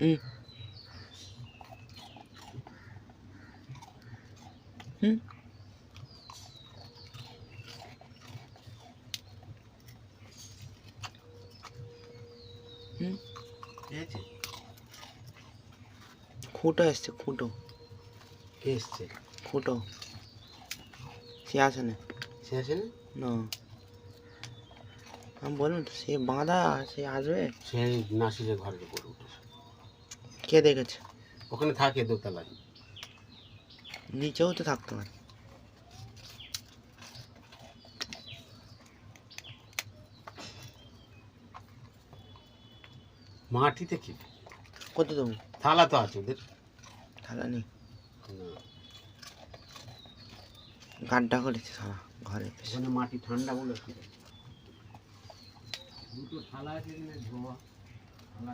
응. 응? 응? পেয়েছে খুঁটো এসছে খুঁটো কে এসছে খুঁটো সে আসে না সে আসে না না আমি বললাম তো সে বাঁধা সে আসবে সে নাসিরের ঘরের উপরে উঠেছে কে দেখেছে ওখানে থাকে দোতলায়। নিচেও তো থাকতে পারে মাটিতে কি? কত দেবো থালা তো আছে ওদের। থালা নেই? গাড্ডা করেছে সারা ঘরে। ওখানে মাটি ঠান্ডা বলে দুটো থালা আছে ধোয়া থালা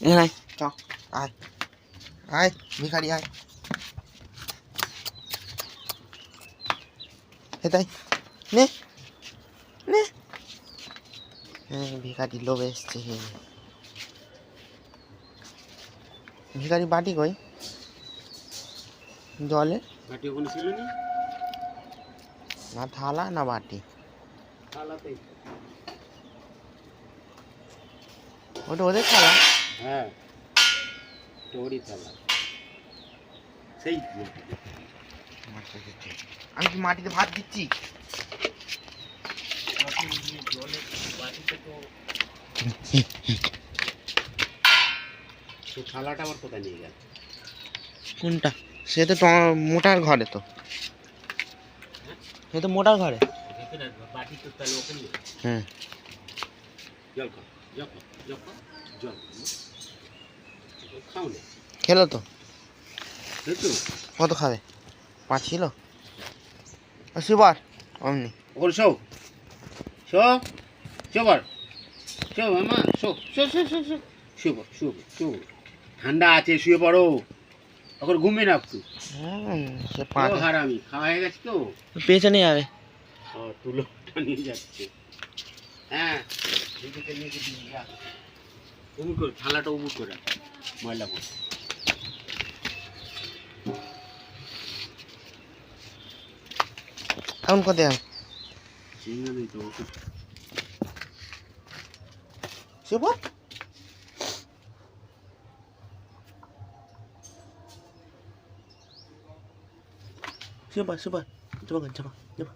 এখানে আয় চ আয় আয় ভিখারি আয় এটাই নে নে হ্যাঁ ভিখারি লোভ এসছে ভিখারি বাটি কই জলে মাটি ওখানে ছিল না না থালা না বাটি থালাতেই ওটা ওদের থালা হ্যাঁ। তোরই থালা। সেই। আমি কি মাটিতে ভাত দিচ্ছি? সে থালাটা আবার কোথায় নিয়ে গেল? কোনটা? সে তো মোটার ঘরে তো। সে তো মোটার ঘরে। বাটি তো তাহলে জল জল জল না খেলো তো। কত খাবে? পাঁচ কিলো? সুপার। অমনি। ওর শো। শো। শোবার শো মামা শো। শো শো শো শো। শুয়ে পড় শুয়ে পড় শুয়ে পড় ঠান্ডা আছে শুয়ে পড়ো। ওখন ঘুমিয়ে না একটু। হারামি। খাওয়া হয়ে গেছে তো? পেছনে যাবে। ও তুলোটা নিয়ে যাচ্ছে। হ্যাঁ দিদিকে নিয়ে গিয়ে দিয়ে যা উমুর করে থালাটা উমুর করে রাখ, ময়লা করে এখন কোথায় যাবে চিংড়ি নেই তো ওকে সুপার সুপার সুপার চাপা চাপা চাপা